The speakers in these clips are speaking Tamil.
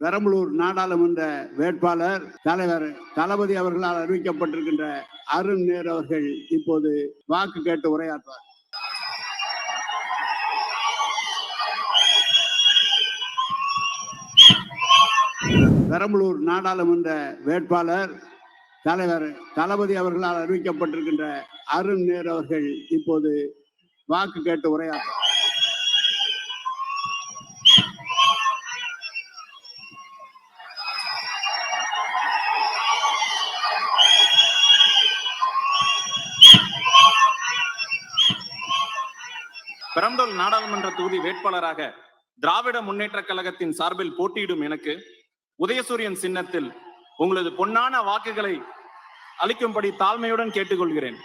பெரம்பலூர் நாடாளுமன்ற வேட்பாளர் தலைவர் தளபதி அவர்களால் அறிவிக்கப்பட்டிருக்கின்ற அருண் நேர் அவர்கள் இப்போது வாக்கு கேட்டு உரையாற்றுவார். பெரம்பலூர் நாடாளுமன்ற வேட்பாளர் தலைவர் தளபதி அவர்களால் அறிவிக்கப்பட்டிருக்கின்ற அருண் நேர் அவர்கள் இப்போது வாக்கு கேட்டு உரையாற்ற பெரம்பலூர் நாடாளுமன்ற தொகுதி வேட்பாளராக திராவிட முன்னேற்ற கழகத்தின் சார்பில் போட்டியிடும் எனக்கு உதயசூரியன் சின்னத்தில் உங்களது பொன்னான வாக்குகளை அளிக்கும்படி தாழ்மையுடன் கேட்டுக்கொள்கிறேன்.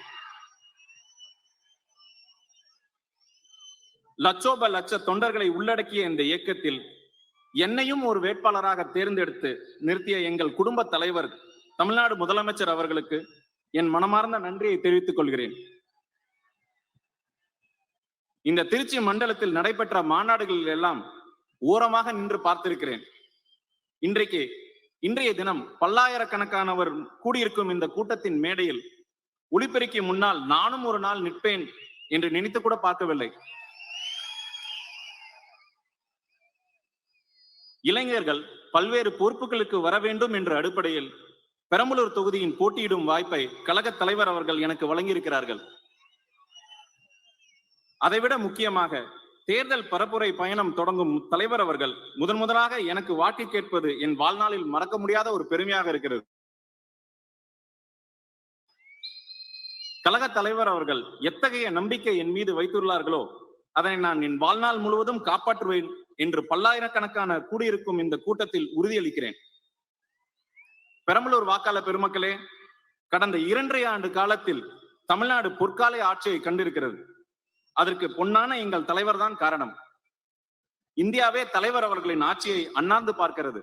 லட்சோப லட்ச தொண்டர்களை உள்ளடக்கிய இந்த இயக்கத்தில் என்னையும் ஒரு வேட்பாளராக தேர்ந்தெடுத்து நிறுத்திய எங்கள் குடும்ப தலைவர் தமிழ்நாடு முதலமைச்சர் அவர்களுக்கு என் மனமார்ந்த நன்றியை தெரிவித்துக் கொள்கிறேன். இந்த திருச்சி மண்டலத்தில் நடைபெற்ற மாநாடுகளில் எல்லாம் ஓரமாக நின்று பார்த்திருக்கிறேன். இன்றைக்கு இன்றைய தினம் பல்லாயிரக்கணக்கானவர் கூடியிருக்கும் இந்த கூட்டத்தின் மேடையில் ஒளிபெருக்கி முன்னால் நானும் ஒரு நாள் நிற்பேன் என்று நினைத்து கூட பார்க்கவில்லை. இளைஞர்கள் பல்வேறு பொறுப்புகளுக்கு வர வேண்டும் என்ற அடிப்படையில் பெரம்பலூர் தொகுதியின் போட்டியிடும் வாய்ப்பை கழக தலைவர் அவர்கள் எனக்கு வழங்கியிருக்கிறார்கள். அதைவிட முக்கியமாக தேர்தல் பரப்புரை பயணம் தொடங்கும் தலைவர் அவர்கள் முதன் முதலாக எனக்கு வாக்கு கேட்பது என் வாழ்நாளில் மறக்க முடியாத ஒரு பெருமையாக இருக்கிறது. கழக தலைவர் அவர்கள் எத்தகைய நம்பிக்கை என் மீது வைத்துள்ளார்களோ அதனை நான் என் வாழ்நாள் முழுவதும் காப்பாற்றுவேன் என்று பல்லாயிரக்கணக்கான கூடியிருக்கும் இந்த கூட்டத்தில் உறுதியளிக்கிறேன். பெரம்பலூர் வாக்காளர் பெருமக்களே கடந்த இரண்டரை ஆண்டு காலத்தில் தமிழ்நாடு பொற்காலை ஆட்சியை கண்டிருக்கிறது. அதற்கு பொன்னான எங்கள் தலைவர் தான் காரணம். இந்தியாவே தலைவர் அவர்களின் ஆட்சியை அண்ணாந்து பார்க்கிறது.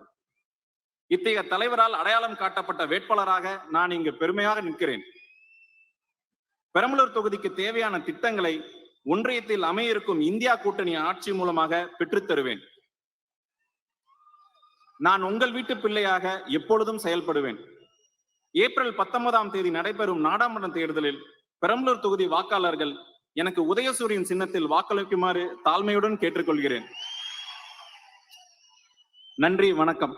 இத்தகைய தலைவரால் அடையாளம் காட்டப்பட்ட வேட்பாளராக நான் இங்கு பெருமையாக நிற்கிறேன். பெரம்பலூர் தொகுதிக்கு தேவையான திட்டங்களை ஒன்றியத்தில் அமையிருக்கும் இந்தியா கூட்டணி ஆட்சி மூலமாக பெற்றுத் தருவேன். நான் உங்கள் வீட்டு பிள்ளையாக எப்பொழுதும் செயல்படுவேன். ஏப்ரல் பத்தொன்பதாம் தேதி நடைபெறும் நாடாளுமன்ற தேர்தலில் பெரம்பலூர் தொகுதி வாக்காளர்கள் எனக்கு உதயசூரியன் சின்னத்தில் வாக்களிக்குமாறு தாழ்மையுடன் கேட்டுக்கொள்கிறேன். நன்றி வணக்கம்.